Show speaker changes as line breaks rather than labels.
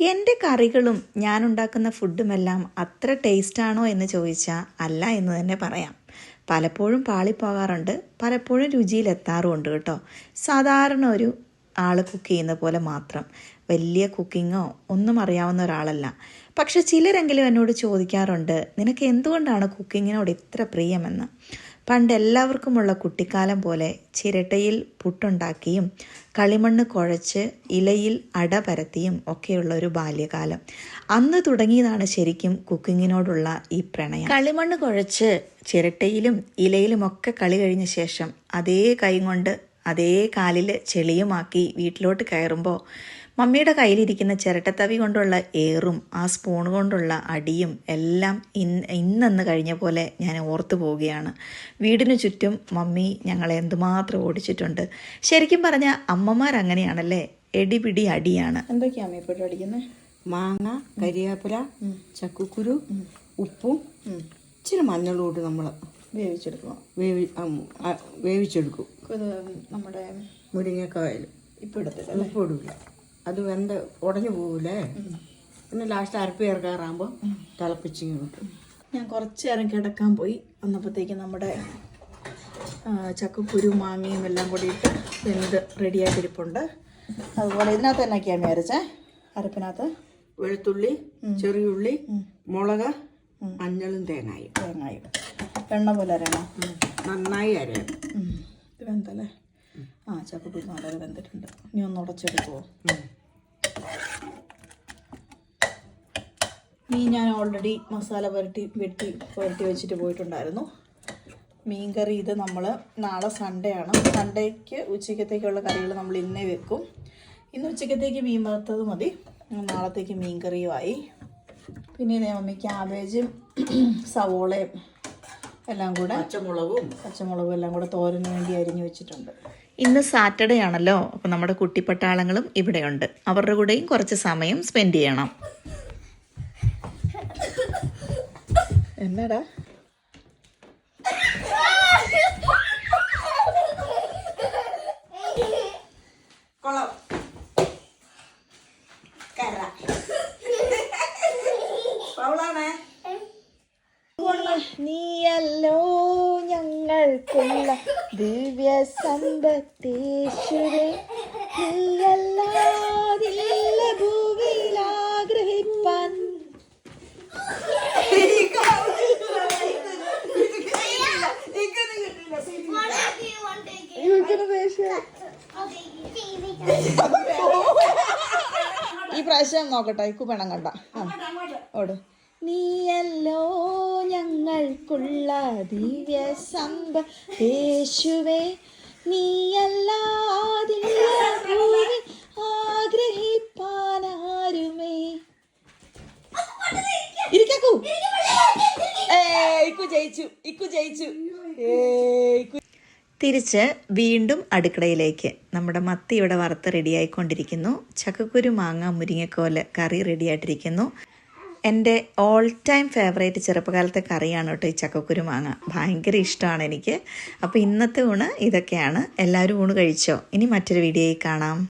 എന്റെ കറികളും ഞാൻ ഉണ്ടാക്കുന്ന ഫുഡുമെല്ലാം അത്ര ടേസ്റ്റാണോ എന്ന് ചോദിച്ചാൽ അല്ല എന്ന് തന്നെ പറയാം. പലപ്പോഴും പാളിപ്പോകാറുണ്ട്. പലപ്പോഴും രുചിയിലെത്താറുമുണ്ട് കേട്ടോ. സാധാരണ ഒരു ആൾ കുക്ക് ചെയ്യുന്ന പോലെ മാത്രം. വലിയ കുക്കിങ്ങോ ഒന്നും അറിയാവുന്ന ഒരാളല്ല. പക്ഷെ ചിലരെങ്കിലും എന്നോട് ചോദിക്കാറുണ്ട് നിനക്ക് എന്തുകൊണ്ടാണ് കുക്കിങ്ങിനോട് ഇത്ര പ്രിയമെന്ന്? പണ്ട് എല്ലാവർക്കുമുള്ള കുട്ടിക്കാലം പോലെ ചിരട്ടയിൽ പുട്ടുണ്ടാക്കിയും കളിമണ്ണ് കുഴച്ച് ഇലയിൽ അട പരത്തിയും ഒക്കെയുള്ള ഒരു ബാല്യകാലം. അന്ന് തുടങ്ങിയതാണ് ശരിക്കും കുക്കിങ്ങിനോടുള്ള ഈ പ്രണയം. കളിമണ്ണ് കുഴച്ച് ചിരട്ടയിലും ഇലയിലും ഒക്കെ കളി കഴിഞ്ഞ ശേഷം അതേ കൈ കൊണ്ട് അതേ കാലിൽ ചെളിയുമാക്കി വീട്ടിലോട്ട് കയറുമ്പോൾ മമ്മിയുടെ കയ്യിലിരിക്കുന്ന ചിരട്ടത്തവി കൊണ്ടുള്ള ഏറും ആ സ്പൂൺ കൊണ്ടുള്ള അടിയും എല്ലാം ഇന്ന് ഇന്നെന്ന് കഴിഞ്ഞ പോലെ ഞാൻ ഓർത്തു പോവുകയാണ്. വീടിനു ചുറ്റും മമ്മി ഞങ്ങളെ എന്തുമാത്രം ഓടിച്ചിട്ടുണ്ട്. ശരിക്കും പറഞ്ഞാൽ അമ്മമാർ അങ്ങനെയാണല്ലേ? എടിപിടി അടിയാണ്.
എന്തൊക്കെയാണ് ഇപ്പോഴും അടിക്കുന്നത്
മാങ്ങ കരിവേപ്പില ചക്കുക്കുരു ഉപ്പും ഇച്ചിരി മഞ്ഞളും ഇട്ട് നമ്മൾ
വേവിച്ചെടുക്കും
വേവി വേവിച്ചെടുക്കും.
നമ്മുടെ
മുരിങ്ങക്കായാലും.
ഇപ്പം എടുത്തില്ല
ഉപ്പ് ഇടില്ല അത് വെന്ത് ഉടഞ്ഞു പോകൂലേ പിന്നെ ലാസ്റ്റ് അരപ്പ് ചേർക്കാറാകുമ്പോൾ തിളപ്പിച്ച് കിട്ടും
ഞാൻ കുറച്ച് നേരം കിടക്കാൻ പോയി. വന്നപ്പോഴത്തേക്ക് നമ്മുടെ ചക്കക്കുരു മാങ്ങയും എല്ലാം കൂടി ഇട്ട് വെന്ത് റെഡിയായിട്ടിരിപ്പുണ്ട്. അതുപോലെ ഇതിനകത്ത് എന്നൊക്കെയാണ് വിചാരിച്ചേ? അരപ്പിനകത്ത്?
വെളുത്തുള്ളി ചെറിയുള്ളി മുളക് മഞ്ഞളും തേങ്ങായും.
തേങ്ങായും. എണ്ണ പോലെ അരയണം?
നന്നായി അരയണം.
ഇത് വെന്തല്ലേ? ആ ചക്കക്കുരു നല്ലത് വെന്തിട്ടുണ്ട് ഇനി ഒന്ന് ഉടച്ചെടുക്കുമോ. മീൻ ഞാൻ ഓൾറെഡി മസാല പുരട്ടി വെട്ടി പുരട്ടി വെച്ചിട്ട് പോയിട്ടുണ്ടായിരുന്നു. മീൻ കറി ഇത് നമ്മൾ നാളെ സൺഡേ ആണ്. സൺഡേക്ക് ഉച്ചക്കത്തേക്കുള്ള കറികൾ നമ്മൾ ഇന്നേ വെക്കും. ഇന്ന് ഉച്ചക്കത്തേക്ക് മീൻ വറുത്തത് മതി. നാളത്തേക്ക് മീൻ കറിയുമായി പിന്നെ ഇതേ മമ്മി ക്യാബേജും സവോളയും എല്ലാം കൂടെ
പച്ചമുളകും.
പച്ചമുളകും എല്ലാം കൂടെ തോരന് വേണ്ടി അരിഞ്ഞു വെച്ചിട്ടുണ്ട്.
ഇന്ന് സാറ്റർഡേ ആണല്ലോ അപ്പോൾ നമ്മുടെ കുട്ടിപ്പട്ടാളങ്ങളും ഇവിടെയുണ്ട്. അവരുടെ കൂടെയും കുറച്ച് സമയം സ്പെൻഡ് ചെയ്യണം.
എന്നാടാ? നീ ഞങ്ങൾക്കുള്ള ദിവ്യ സമ്പത്തേശ്വരെ നീയല്ലാതില്ല ഭൂവിയിൽ ആഗ്രഹിപ്പാൻ ഈ പ്രാവശ്യം നോക്കട്ടെ ഇക്കു പെണം കണ്ട. ഓട്. നീയല്ലോ ഞങ്ങൾക്കുള്ള ദിവ്യ സമ്പ യേശുവേ നീയല്ലാതില്ല ആഗ്രഹിപ്പാനാരുമേ ഇരിക്കൂ ഇക്കു ജയിച്ചു ഇക്കു ജയിച്ചു.
തിരിച്ച് വീണ്ടും അടുക്കളയിലേക്ക്. നമ്മുടെ മത്തി ഇവിടെ വറുത്ത് റെഡിയായിക്കൊണ്ടിരിക്കുന്നു ചക്കക്കുരു മാങ്ങ മുരിങ്ങക്കോൽ കറി റെഡിയായിട്ടിരിക്കുന്നു എന്റെ ഓൾ ടൈം ഫേവറേറ്റ് ചെറുപ്പകാലത്തെ കറിയാണ് കേട്ടോ ഈ ചക്കക്കുരു മാങ്ങ. ഭയങ്കര ഇഷ്ടമാണ് എനിക്ക്. അപ്പോൾ ഇന്നത്തെ ഊണ് ഇതൊക്കെയാണ്. എല്ലാവരും ഊണ് കഴിച്ചോ? ഇനി മറ്റൊരു വീഡിയോയിൽ കാണാം.